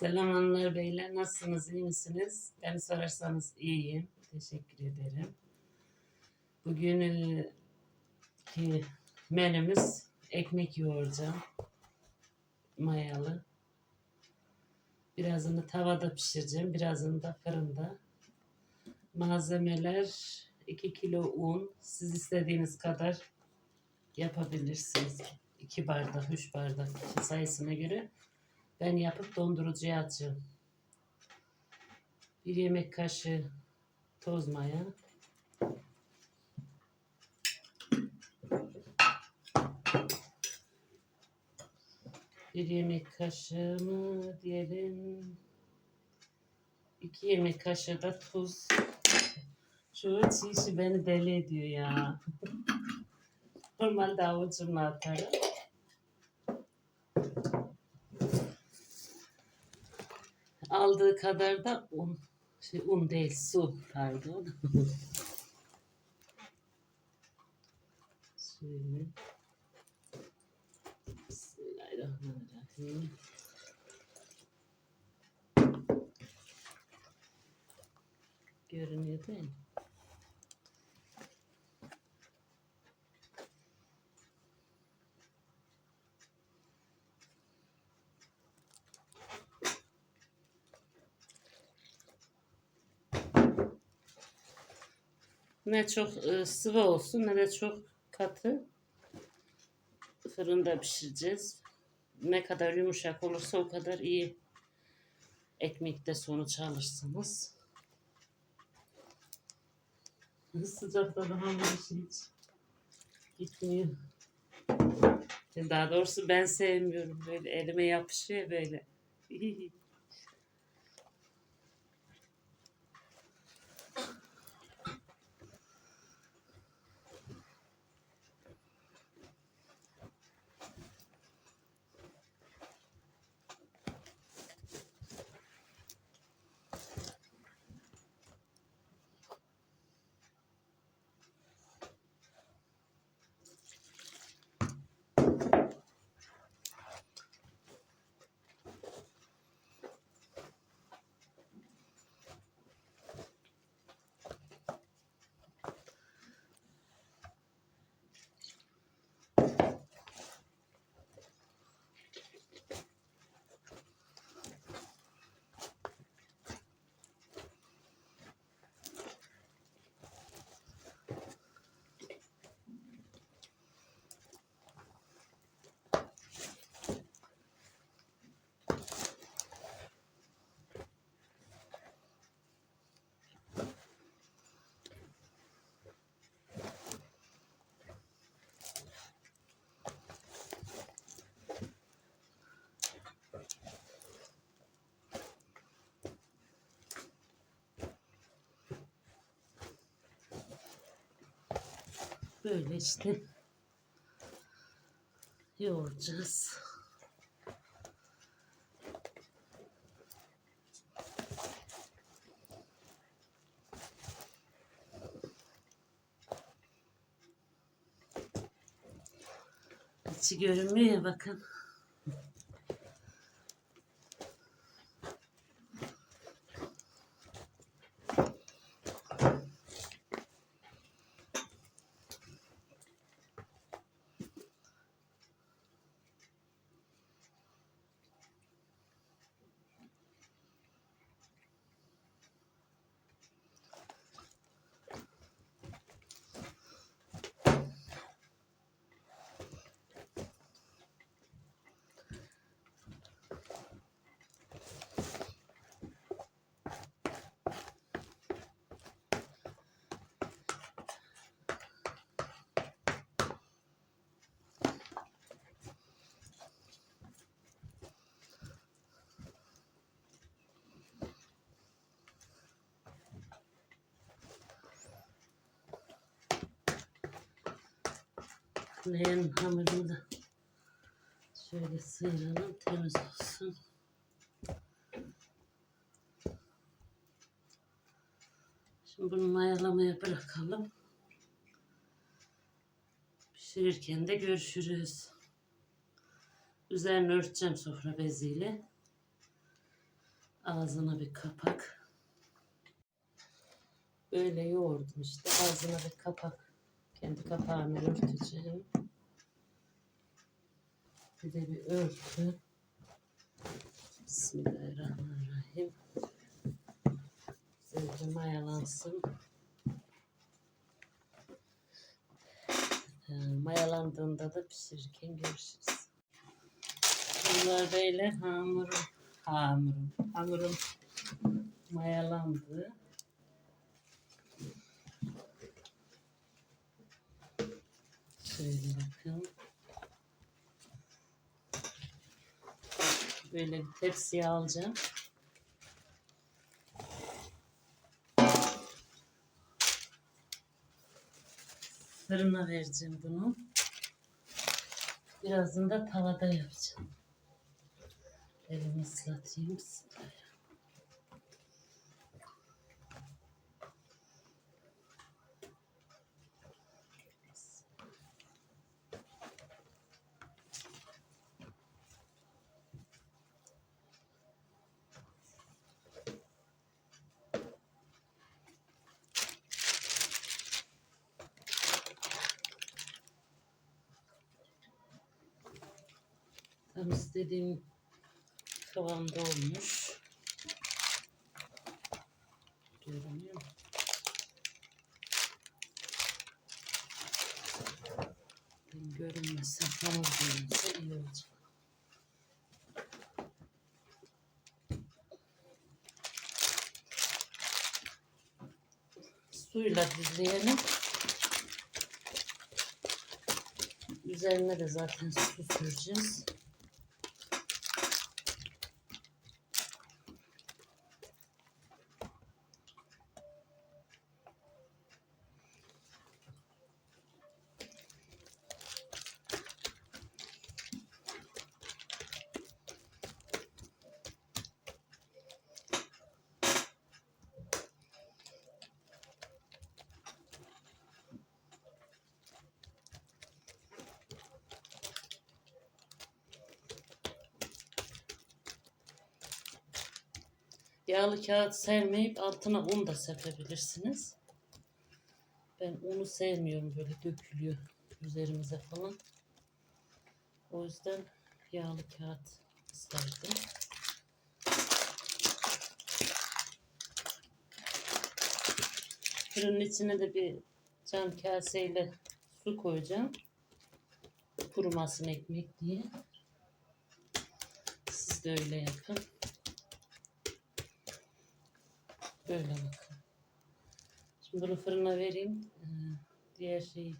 Selam hanımlar beyler nasılsınız iyi misiniz? Beni sorarsanız iyiyim. Teşekkür ederim. Bugün ki menümüz ekmek yoğuracağım. Mayalı. Birazını tavada pişireceğim. Birazını da fırında. Malzemeler 2 kilo un. Siz istediğiniz kadar yapabilirsiniz. 2 bardak, 3 bardak sayısına göre. Ben yapıp dondurucuya atacağım. Bir yemek kaşığı toz maya. Bir yemek kaşığı mı diyelim. İki yemek kaşığı da tuz. Şu çiğ beni deli ediyor ya. Normalde avucumla atarım. Aldığı kadar da un. Şey, un değil su pardon. Şöyle. Bismillahirrahmanirrahim. Görünüyor değil mi? Ne çok e, sıvı olsun ne de çok katı. Fırında pişireceğiz. Ne kadar yumuşak olursa o kadar iyi ekmekte sonuç alırsınız. Sıcakta da hamur işi hiç gitmiyor. Daha doğrusu ben sevmiyorum böyle elime yapışıyor böyle. Böyle işte yoğuracağız. İçi görünmüyor bakın. Leğen hamurunu da şöyle sıyıralım temiz olsun. Şimdi bunu mayalamaya bırakalım. Pişirirken de görüşürüz. Üzerine örteceğim sofra beziyle. Ağzına bir kapak. Böyle yoğurdum işte. Ağzına bir kapak. Kendi kapağını örteceğim. Bir de bir örtü. Bismillahirrahmanirrahim. Güzelce mayalansın. Ee, Mayalandığında da pişirirken görüşürüz. Bunlar böyle hamurum, hamurum, hamurum mayalandı. Şöyle bakın. Böyle bir tepsiye alacağım. Fırına vereceğim bunu. Birazını da tavada yapacağım. Elimi ıslatayım. Tam kıvamda olmuş. Görünüyor mu? Ben görünmezsem hamur görünse iyi olacak. Suyla düzleyelim. Üzerine de zaten su süreceğiz. Yağlı kağıt sevmeyip altına un da sepebilirsiniz. Ben unu sevmiyorum böyle dökülüyor üzerimize falan. O yüzden yağlı kağıt serdim. Fırının içine de bir cam kaseyle su koyacağım. Kurumasın ekmek diye. Siz de öyle yapın. Böyle bakın. Şimdi bunu fırına vereyim. Ee, Diğer şeyi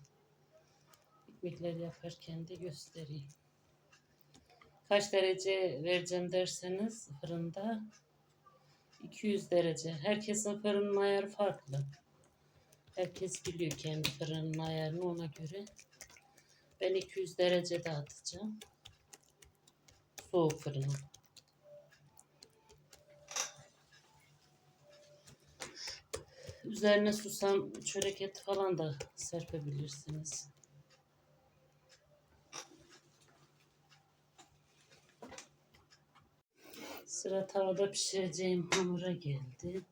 ekmekleri yaparken de göstereyim. Kaç derece vereceğim derseniz fırında 200 derece. Herkesin fırının ayarı farklı. Herkes biliyor kendi fırının ayarını ona göre. Ben 200 derecede atacağım. Soğuk fırına. Üzerine susam, çörek eti falan da serpebilirsiniz. Sıra tavada pişireceğim hamura geldi.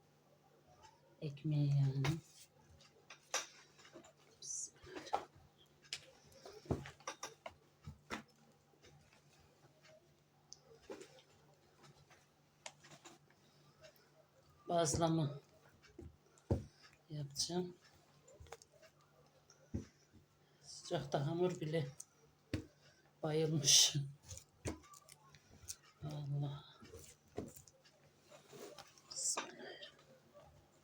Ekmeği yani. Bazlama yapacağım. Sıcakta hamur bile bayılmış. Allah. Bismillahirrahmanirrahim.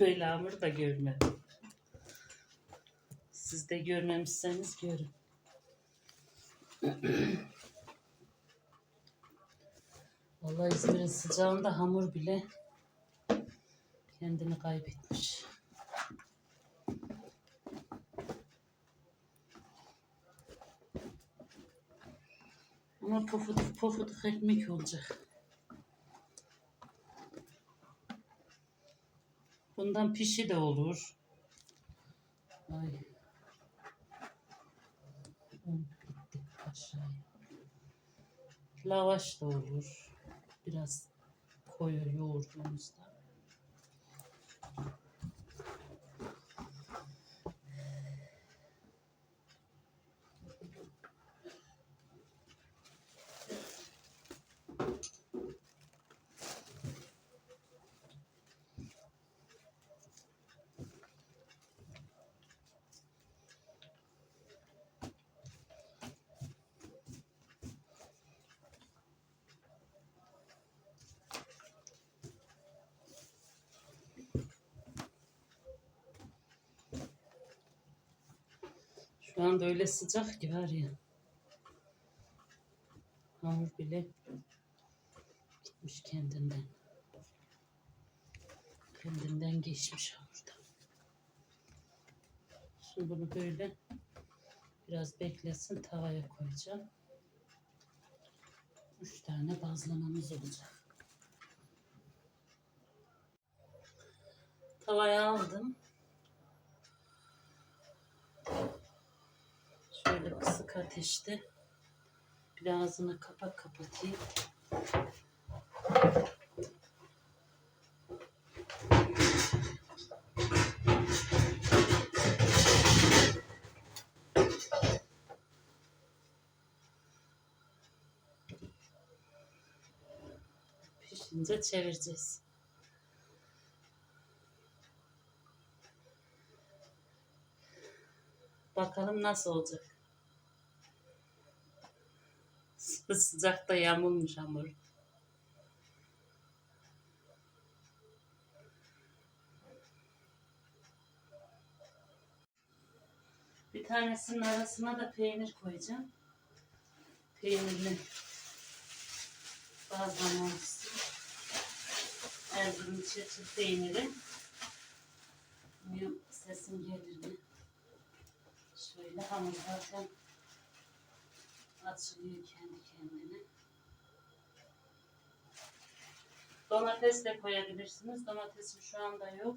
Böyle hamur da görmedim. Siz de görmemişseniz görün. Vallahi İzmir'in sıcağında hamur bile kendini kaybetmiş. Ama pofuduk pofuduk ekmek olacak. Bundan pişi de olur. Ay. Aşağıya. Lavaş da olur. Biraz koyu yoğurduğumuzda. Şu anda öyle sıcak ki var ya. Hamur bile gitmiş kendinden. Kendinden geçmiş hamurda. Şimdi bunu böyle biraz beklesin tavaya koyacağım. Üç tane bazlamamız olacak. Tavaya aldım. Kısık ateşte bir de ağzını kapak kapatayım. Pişince çevireceğiz. Bakalım nasıl olacak. Sı- Sıcakta yamulmuş hamur. Bir tanesinin arasına da peynir koyacağım. Peynirli bazlama olsun. Erzurum çeçil peyniri. Bilmiyorum sesim gelir mi? Şöyle hamur zaten açılıyor kendi kendine. Domates de koyabilirsiniz. Domatesim şu anda yok.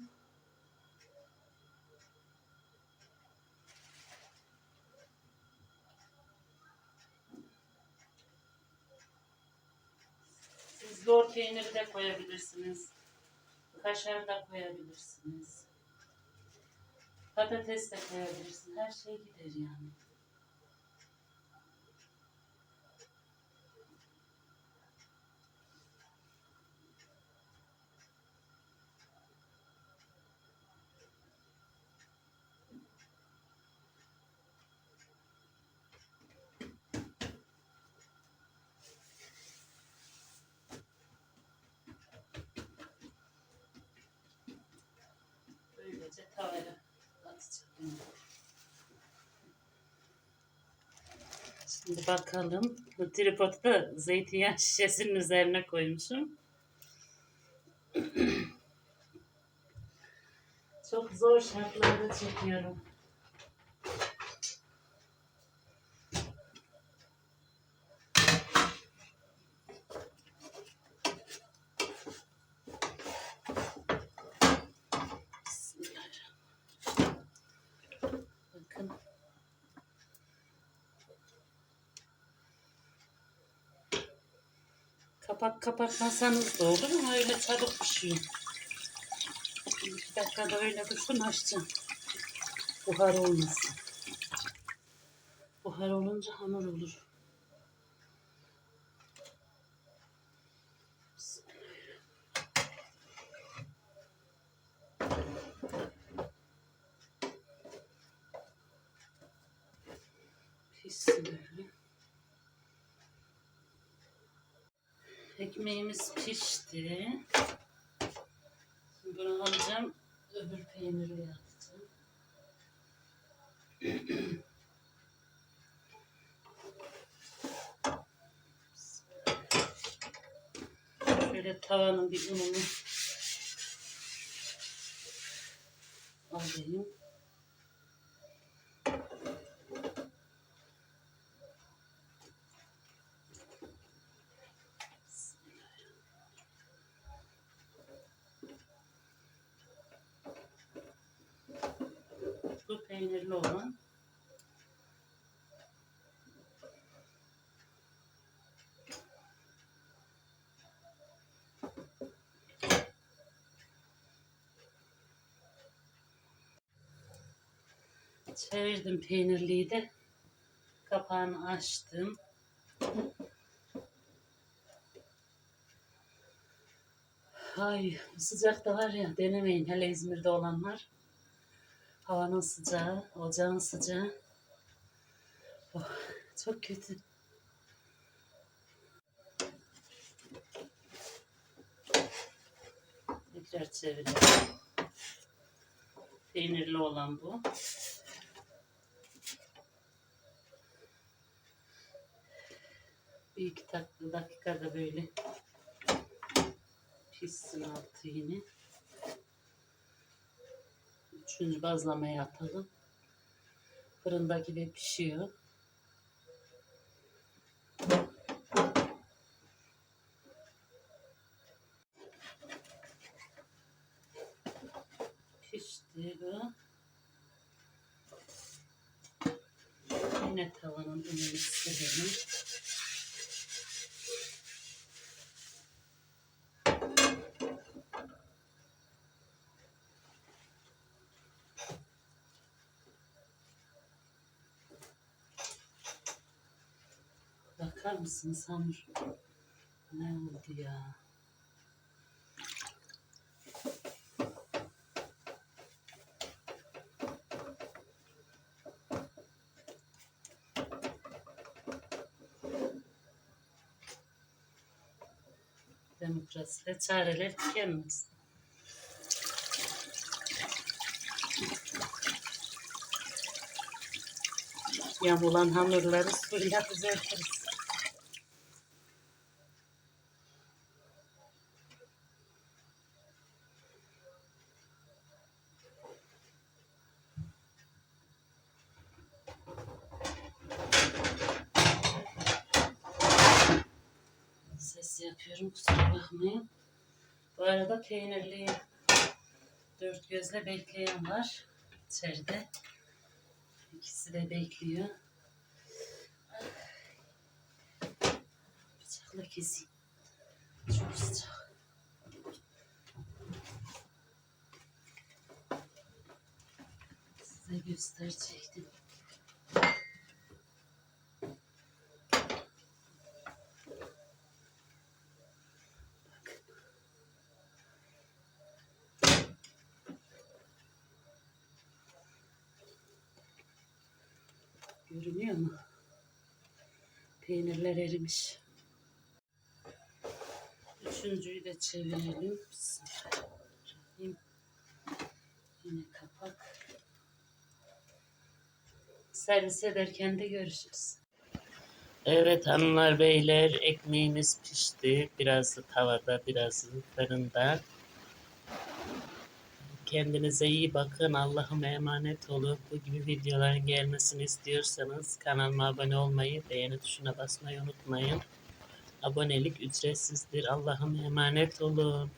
Siz lor peyniri de koyabilirsiniz. Kaşar da koyabilirsiniz. Patates de koyabilirsiniz. Her şey gider yani. Böylece tavaya atacağım. Şimdi bakalım. Bu tripodu da zeytinyağı şişesinin üzerine koymuşum. Çok zor şartlarda çekiyorum. Bismillahirrahmanirrahim. Bakın. Kapak kapatmasanız da olur ama öyle çabuk pişiyor. İki dakikada öyle dursun açacağım. Buhar olmasın. Buhar olunca hamur olur. Ekmeğimiz pişti. Şimdi bunu alacağım. Öbür peyniri yaptım. Şöyle tavanın bir ununu alayım. Peynirli olan. Çevirdim peynirliyi de. Kapağını açtım. Ay bu sıcakta var ya denemeyin hele İzmir'de olanlar. Havanın sıcağı, ocağın sıcağı. Oh, çok kötü. Tekrar çevirelim. Peynirli olan bu. Bir iki dakika, dakikada böyle pişsin altı yine. Üçüncü bazlamaya atalım. Fırındaki de pişiyor. Pişti bu. Yine tavanın önünü silelim. Bakar mısınız hamur? Ne oldu ya? Demokrasiyle çareler tükenmez. Yamulan hamurları suyla düzeltiriz. Kusura bakmayın. Bu arada peynirli dört gözle bekleyen var içeride. İkisi de bekliyor. Bıçakla keseyim. Çok sıcak. Size gösterecektim. Görünüyor mu? Peynirler erimiş. Üçüncüyü de çevirelim. Bismillahirrahmanirrahim. Yine kapak. Servis ederken de görüşürüz. Evet hanımlar beyler ekmeğimiz pişti. Birazı tavada birazı fırında. Kendinize iyi bakın. Allah'ıma emanet olun. Bu gibi videoların gelmesini istiyorsanız kanalıma abone olmayı, beğeni tuşuna basmayı unutmayın. Abonelik ücretsizdir. Allah'ıma emanet olun.